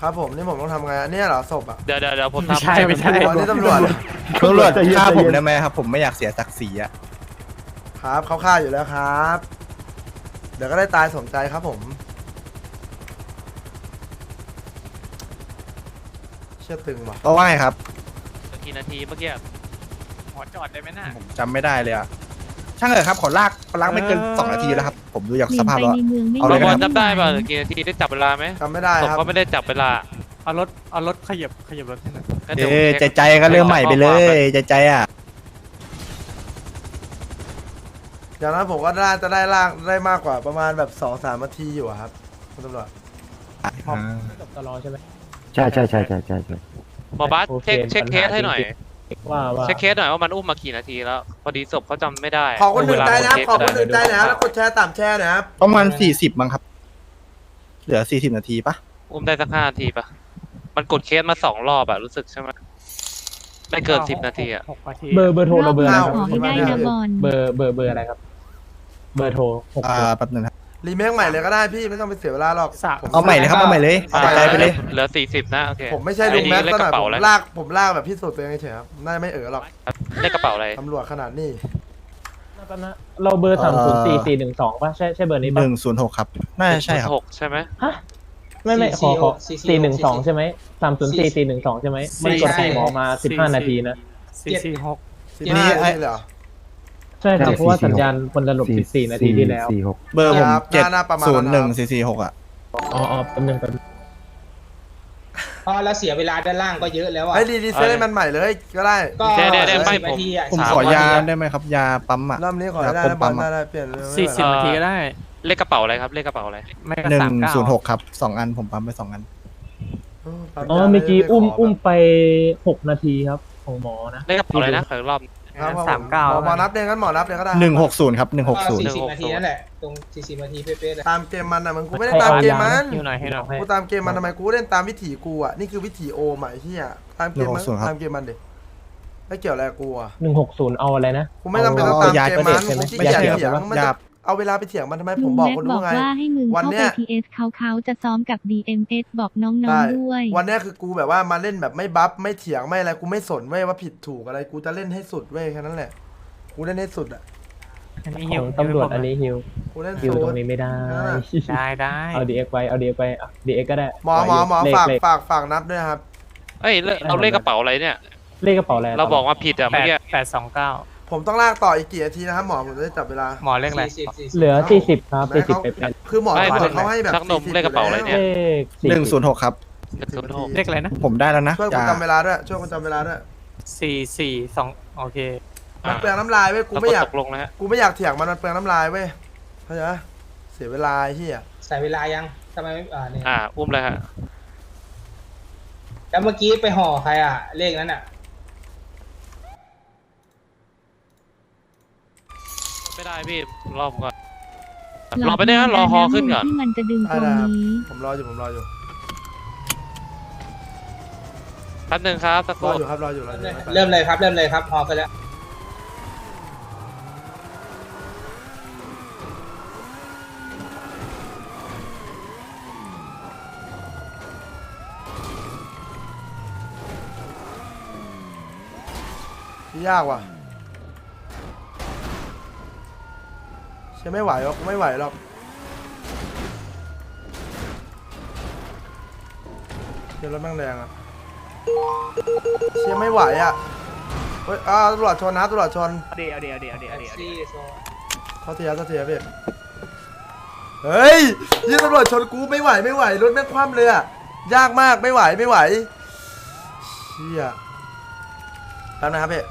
ครับผมนี่ผมต้องทำไงอันนี้เหรอศพอะเดี๋ยวเดี๋ยวเดี๋ยวผมไม่ทำใช่ไม่ใช่อันนี้ตำรวจตำรวจฆ่าผมได้ไหมครับ ผมไม่อยากเสียศักดิ์ศรีอะครับเขาฆ่าอยู่แล้วครับ เดี๋ยวก็ได้ตายสมใจครับผม เชื่อตึงว่ะก็ว่าไงครับ กี่นาทีเมื่อกี้ขอจอดได้ไหมน่ะ ผมจำไม่ได้เลยอะช่างเถอะครับ ขอลากขอลากไม่เกินเออสองนาทีแล้วครับ ผมดูจากหลีสนภาพไปแล้วในเมืองไม่เอาเราเลยบคอรัลบจำได้ป่ะหรือกี่นาทีได้จับเวลาไหมจำไม่ได้ผมครับ ก็ไม่ได้จับเวลาเอารถเอารถขยับขยับรถให้หน่อยงั้นดี๋ยวเอ้ยผมใจช็คใจก็เรื่องใหม่ไปเลยใจใจอะอย่างนั้นผมก็ได้จะได้ล่างได้มากกว่าประมาณแบบสองสามนาทีอยู่อะครับคุณตำรวจอ่าจบตลอใช่ไหมใช่ใช่ใช่ใช่ใช่ใช่หมอบัสโอเคเช็คเช็คปัญหาเคสให้หน่อยจริ ว่าว่า เช็คเคสหน่อยว่ามันอุ้มมากี่นาทีแล้ว พอดีศพเขาจำไม่ได้ขอคนหนึ่งใจนะครับเวลาขอคนหนึ่งใจเช็นะครับก็แล้วกดแชร์ตามแชร์นะครับ ประมาณสี่สิบมั้งครับ เหลือสี่สิบนาทีปะอุ้มได้สักห้านาทีปะมันกดเคสมาสองรอบอะรู้สึกใช่ไหมไม่เกินสิบนาทีอะหกนาทีเบอร์เบอร์โทรเราเบอร์อะไรครับขอให้ได้นะบอล เบอร์เบอร์เบอร์อะไรครับ เบอร์โทรหกอ่าหกแป๊บนึงค รับรีเมคใหม่เลยก็ได้พี่ไม่ต้องไปเสียเวลาหรอกผม เอาใหม่เลยครับเอาใหม่เลยอ่าใจใจไปเลย เหลือสี่สิบนะโอเคผมไม่ใช่ลุงแม็กซ์เลขซะหกน่อยระเป๋าผมอะไรลากผมลากแบบพิสูจน์ตัวเองเฉยๆครับน่าจะไม่เอ๋อหรอกเลขกระเป๋าอะไรตำรวจขนาดนี้ตอนนั้นเราเบอร์สามศูนย์สี่สี่หนึ่งสองป่ะใช่ใช่เบอร์นี้หป่ะนึ่งศูนย์หกครับน่าจะใช่ครับ หกใช่ไหมฮะไม่ไม่ขอขอสี่หนึ่งสองใช่ไหมสามศูนย์สี่สี่หนึ่งสองใช่ไหมมันกดให้หมอมาสิบห้านาทีนะ สี่สี่หกสิบทีนี้ห้าไอ้ทีเลยเหรอ ใช่ครับ เพราะว่าสัญญาณคนระลบสิบสี่นาทีที่แล้ว สี่หกเบอร์ผมครับเจ็ดน่าประมาณศูนย์หนึ่งนั้นครับสี่สี่หกอะ อ๋ออ๋อแป๊บนึงแป๊บนึงเพราะเราเสียเวลาด้านล่างก็เยอะแล้วอะไอ้รีดีเซ็ตให้มันใหม่เลยก็ได้ ก็เดี๋ยวเดี๋ยวเดี๋ยวไม่สิบนาทีอะผมสามขอยาวันได้ไหมครับ ยาปั๊มอะ รอบนี้ขอครับได้ผมนะบอลปั๊มอะได้ได้เปลี่ยนเลยสี่สิบนาทีก็ได้ เลขกระเป๋าอะไรครับ เลขกระเป๋าอะไร ไม่ก็หนึ่งสามเก้าศูนย์หกครับสองอันผมปั๊มไปสองอันปั๊อ๋อยาเมื่อกี้ไได้อุ้มขแบบอุ้มไปหกนาทีครับของหมอนะ เลขกระเป๋าอะไรนะขออีกรอบ ครับผมสามเก้า หอหมอนับเองงั้นหมอนับเองก็ได้หนึ่งหกศูนย์ครับหนึ่งหกก็ศูนย์สี่สิบนาทีนั่นแหละ ตรงสี่สิบนาทีเป๊ะๆเลยตามเกมมันอะมันกูไม่ได้ตามเกมมันอยู่หน่อยให้หน่อยกูตามเกมมันทำไมกูเล่นตามวิถีกูอะนี่คือวิถีโอมอะไอ้เหี้ยตามเกมมันตามเกมมันดิไม่เกี่ยวอะไรกับกูอะหนึ่งหกศูนย์เอาอะไรนะ กูไม่จำเป็นต้องเอาตามยาเกมมันใช่ไหมกูขี้ไม่เกียจใช่ครับเถียงมันยาจะ เอาเวลาไปเถียงมันทำไมผลุมงบอกแม็กคุณบรู้อกไงว่าให้มึงวันเข้าเนี้ไปย TS เขาเขาจะซ้อมกับ DMS บอกน้องใช่ๆด้วย วันเนี้ยคือกูแบบว่ามาเล่นแบบไม่บัฟไม่เถียงไม่อะไรกูไม่สนเว้ยว่าผิดถูกอะไรกูจะเล่นให้สุดเว้ยแค่นั้นแหละกูเล่นให้สุดอะอันนี้ขหิวองตำรวจอันนี้ฮิวกูเล่นฮิวสุตรดงนี้ไม่ได้ ได้ได้เอาดีเอ็กไปเอาดีเอ็กไปดีเอ็กก็ได้หมอหมอหมอเลขฝากเลข ฝากฝากนับด้วยครับ เอ้ยเลขเราเลขกระเป๋าอะไรเนี่ย เลขกระเป๋าอะไรเราบอกว่าผิดอะแปเมื่อดกี้แปดสองเก้า ผมต้องลากต่ออีกกี่นาทีนะครับหมอผมจะได้จับเวลา หมอเลขอะไร สี่สิบสี่สิบเหลือสี่สิบครับแม่สี่สิบเขาไปเป็นคือหมอไม่ตำรวจเขาให้แบบชักนม40เลขกระเป๋าอะไรเนี่ยเลขสี่หนึ่งศูนย์หกครับหนึ่งศูนย์หก เลขอะไรนะผมได้แล้วนะช่วยกูยาจำเวลาด้วยช่วยกูจำเวลาด้วยสี่สี่สองโอเคมันเปลืองน้ำลายเว้ยกูไม่อยาก ตกลงนะฮะกูไม่อยากเถียงมันมันเปลืองน้ำลายเว้ยเข้าใจปะเสียเวลาไอ้เฮียใส่เวลายังทำไมไม่อ่าเนี่ยอ่า อุ้มเลยฮะแล้วเมื่อกี้ไปห่อใครอะเลขนั้นอะ ไม่ได้พี่รอบก่อนรอไปได้นะรอฮอขึ้นก่อนที่มันจะดึงตรงนี้ผมรออยู่ผมรออยู่แป๊บหนึงครับสักครอรู่อยู่ครับรออยู่รออยู่ไม่ไปเริ่มเลยครับเริ่มเลยครับห่อไปแล้วยากว่ะ เชื่อไม่ไหวหรอกกูไม่ไหวหรอกเดี๋ยวรถแม่งแรงอะเชื่อไม่ไหวอะเฮ้ยอ้าวตำรวจชนนะตำรวจชนเดี๋ยวเดี๋ยวเดี๋ยวเดี๋ยวเดี๋ยวซี่โซเขาเทียเขาเทียพี่เฮ้ยยี่ตำรวจชนกูไม่ไหวไม่ไหวรถแม่งคว่ำเลยอะยากมากไม่ไหวไม่ไหวเชี่ยแป๊บนะครับพี่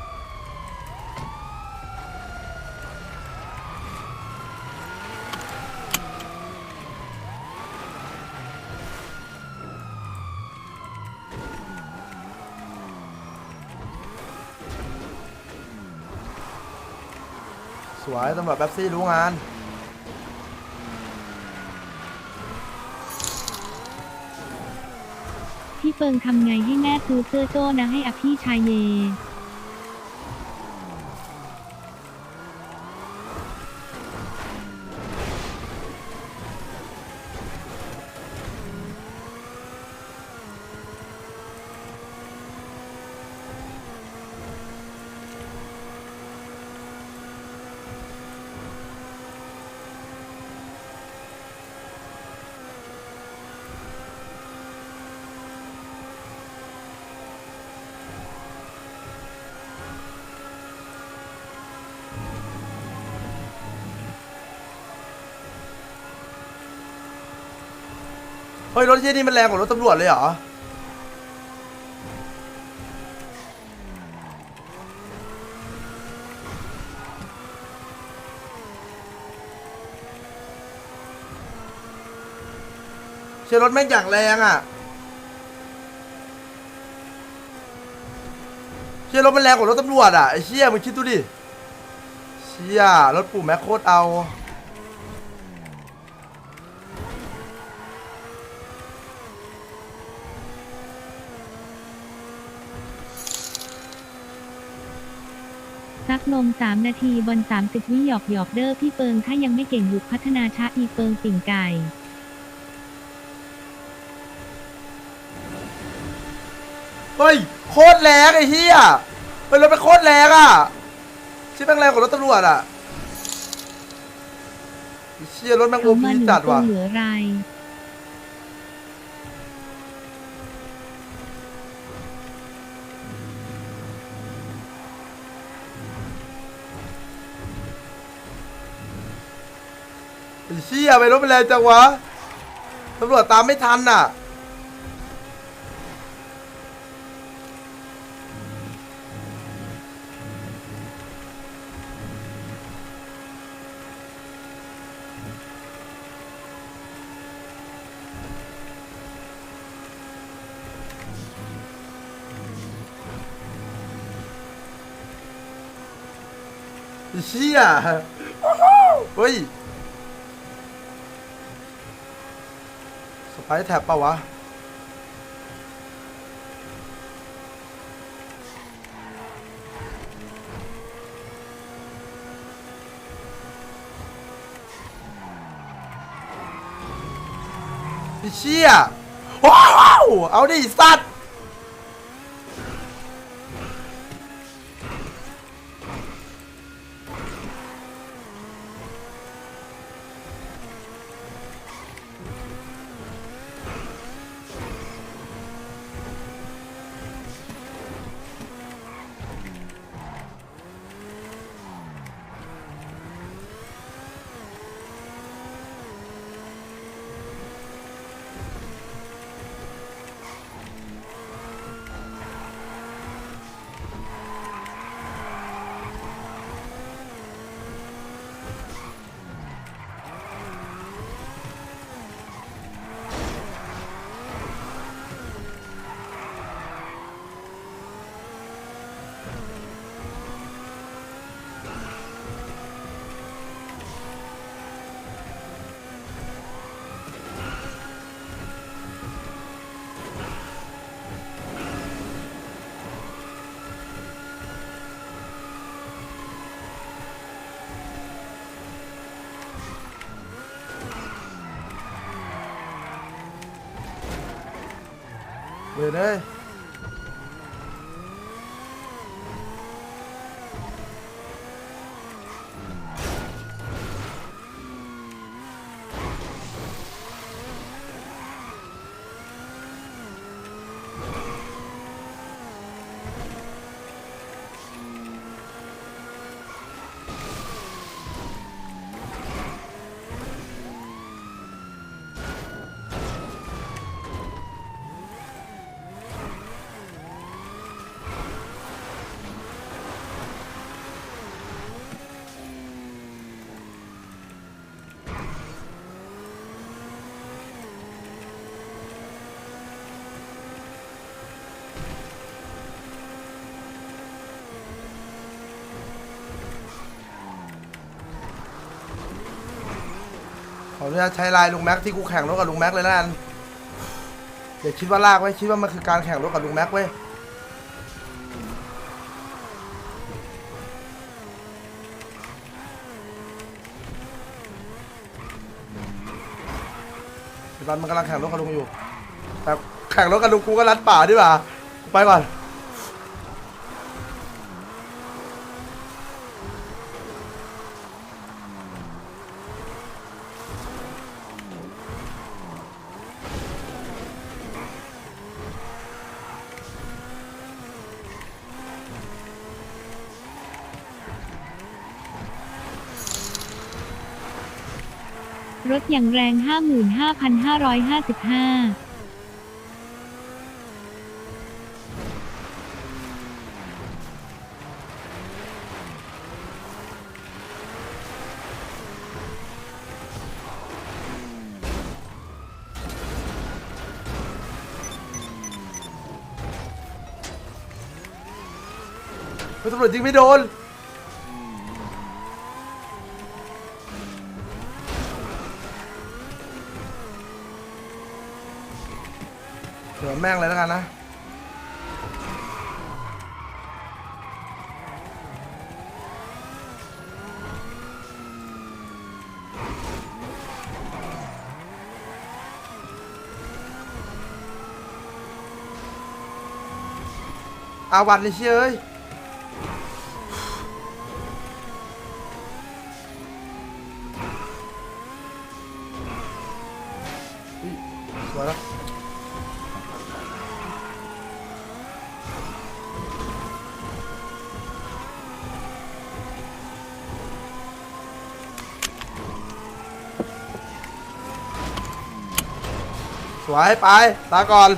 สวยตำรวจแป๊บซี่รู้งาน พี่เฟิงทำไงให้แม่ซื้อเสื้อโจ้นะให้อพี่ชายเย ฮ้ยรถเชี่ยนี่มันแรงกว่ารถตำรวจเลยเหรอ เชี่ยรถแม่งอย่างแรงอะ เชี่ยรถมันแรงกว่ารถตำรวจอะไอ้เชี่ยมึงคิดดูดิ เชี่ยรถปู่แม็กโคตรเอา ซักนม 3 นาทีบน30 วิหยอกหยอกเด้อพี่เปิง ถ้ายังไม่เก่งหยุดพัฒนาช้าอีเปิงปิ่งไก่เฮ้ยโคตรแรงไอ้เหี้ยเฮ้ยรถเป็นโคตรแรงอะชิบแม่งแรงกว่ารถตำรวจอะไอ้เชี่ยรถแม่งโอเขามาพีหนึ่งจัดตัวว่ะ เหลือไร เชี่ยไปรถเป็นแรงจังวะตำรวจตามไม่ทันอะเชี่ยเฮ้ย ไปแถบปะวะ ไอ้เชี่ยว้าว เอาดิสัตว์ เว้ยเอ้ยขอ อนุญาตใช้ไลน์ลุงแม็กที่กูแข่งรถกับลุงแม็กเลยนะกันอย่าคิดว่าลากไว้คิดว่ามันคือการแข่งรถกับลุงแม็กเว้ยปันมันกำลังแข่งรถกับลุงอยู่ แต่แข่งรถกับลุงกูก็รัดป่าดีกว่าไปก่อน รถอย่างแรง 55,555ตำรวจยิงไม่โดน เดี๋ยวแม่งเลยแล้วกันนะอาวันเลยเชื่อเอ้ยอุ๊ยสวยแล้ว สวยไปลาก่อน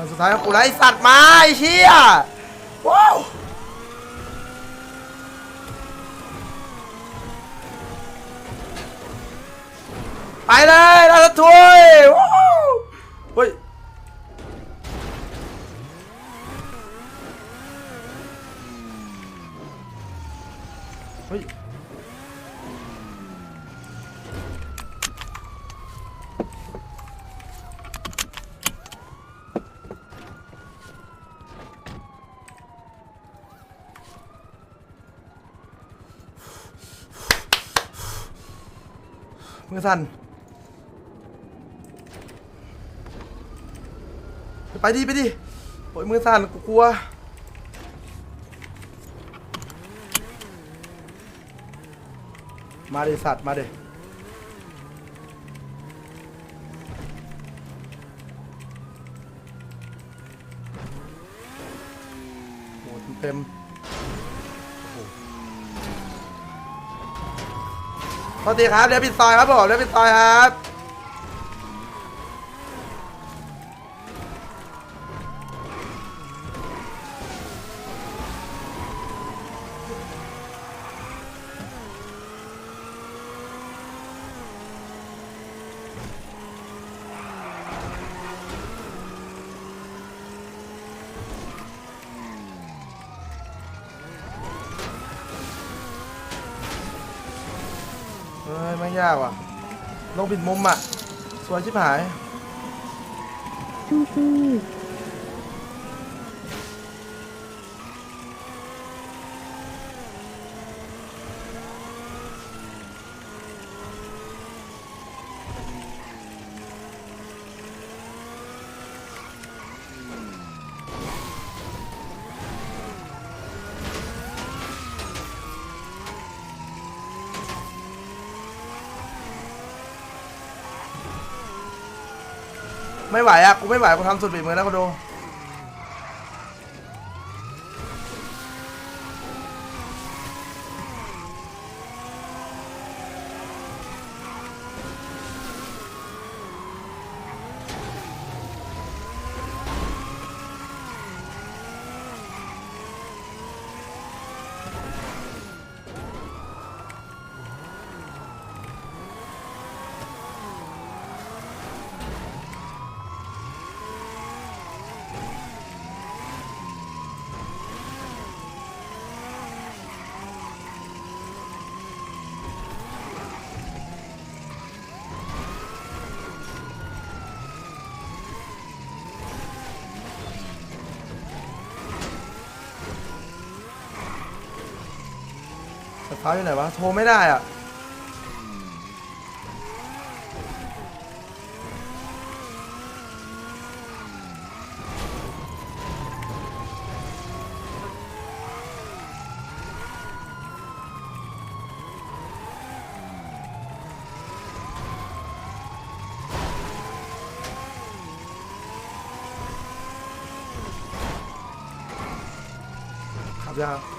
คนสุดท้ายของกูแล้วไอสัตว์มาไอ้เชี่ยว้าวไปเลยลาละถ้วยว้าวเฮ้ยเฮ้ย มือสั่นไปดิไปดิโอ้ยมือสั่นกูกลัวมาดิสัตว์มาดิโหเต็มโอ้โห สวัสดีครับเลี้ยบปิดซอยครับผมเลี้ยบปิดซอยครับ เฮ้ยไม่ยากว่ะ ลงผิดมุมอะ สวยชิบหาย สู้ๆ ไม่ไหวอะกูไม่ไหวกูทำสุดฝีมือแล้วกูดู ฟ้าอยู่ไหนวะ โทรไม่ได้อะครับยัง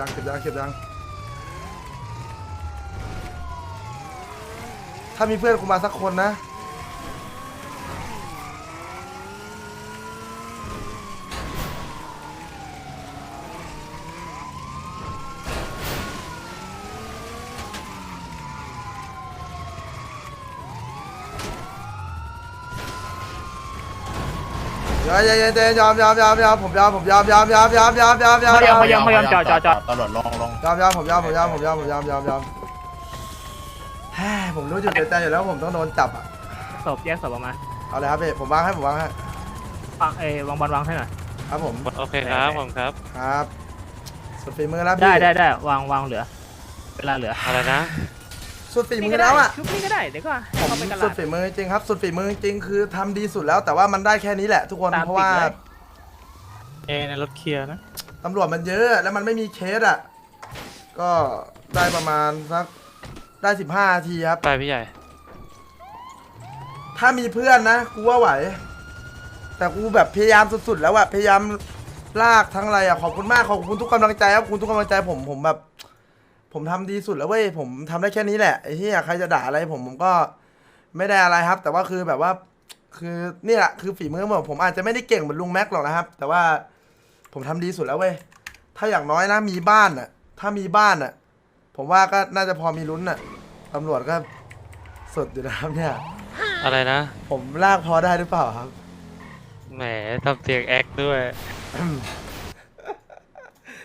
ยังเก็บยังเก็บยังถ้ามีเพื่อนกูมาสักคนนะ เยอมยอมยอมยอมยอมยอมผมยอมผมยอมยอมยอมยอมยอมยอมยอมยอมพยายามยายามจอดจอดจอด ตำรวจลงลงยอมยอมผมยอมผมยอมผมยอมผมยอมยอมยอมแฮ่ผมรู้จุดเสียใจอยู่แล้วผมต้องโดนจับอะศพแยกศพออกมาเอาเลยครับพี่ผมวางให้ผมวางให้วางเออวางบอลวางให้หน่อย ครับผมโอเคครับผมครับ ครับสุดฝีมือแล้วพี่ได้ได้ได้วางวางเหลือ เวลาเหลืออะไรนะ สุดฝีมือแล้วอะชุบนี่ก็ได้เดี๋ยวก็ผมเข้าไปกันสุละดฝีมือจริงครับ สุดฝีมือจริงคือทำดีสุดแล้ว แต่ว่ามันได้แค่นี้แหละ ทุกคนตามเพราะว่าติดเลย เอในรถเคลียร์นะ ตำรวจมันเยอะแล้วมันไม่มีเคสอะ ก็ได้ประมาณสักได้สิบห้านาทีครับ ไปพี่ใหญ่ ถ้ามีเพื่อนนะกูว่าไหว แต่กูแบบพยายามสุดๆแล้วอะพยายามลากทั้งอะไรอะขอบคุณมากขอบคุณทุกกำลังใจครับขอบคุณทุกกำลังใจผมผมแบบ ผมทำดีสุดแล้วเว้ยผมทำได้แค่นี้แหละไอ้ที่ใครจะด่าอะไรผมผมก็ไม่ได้อะไรครับ แต่ว่าคือแบบว่า คือนี่แหละคือฝีมือผมผมอาจจะไม่ได้เก่งเหมือนลุงแม็กหรอกนะครับ แต่ว่าผมทำดีสุดแล้วเว้ยถ้าอย่างน้อยนะมีบ้านอะถ้ามีบ้านอะผมว่าก็น่าจะพอมีลุ้นอะตำรวจก็สุดอยู่นะครับเนี่ย อะไรนะ ผมลากพอได้หรือเปล่าครับ แหมทำเสียงแอคด้วย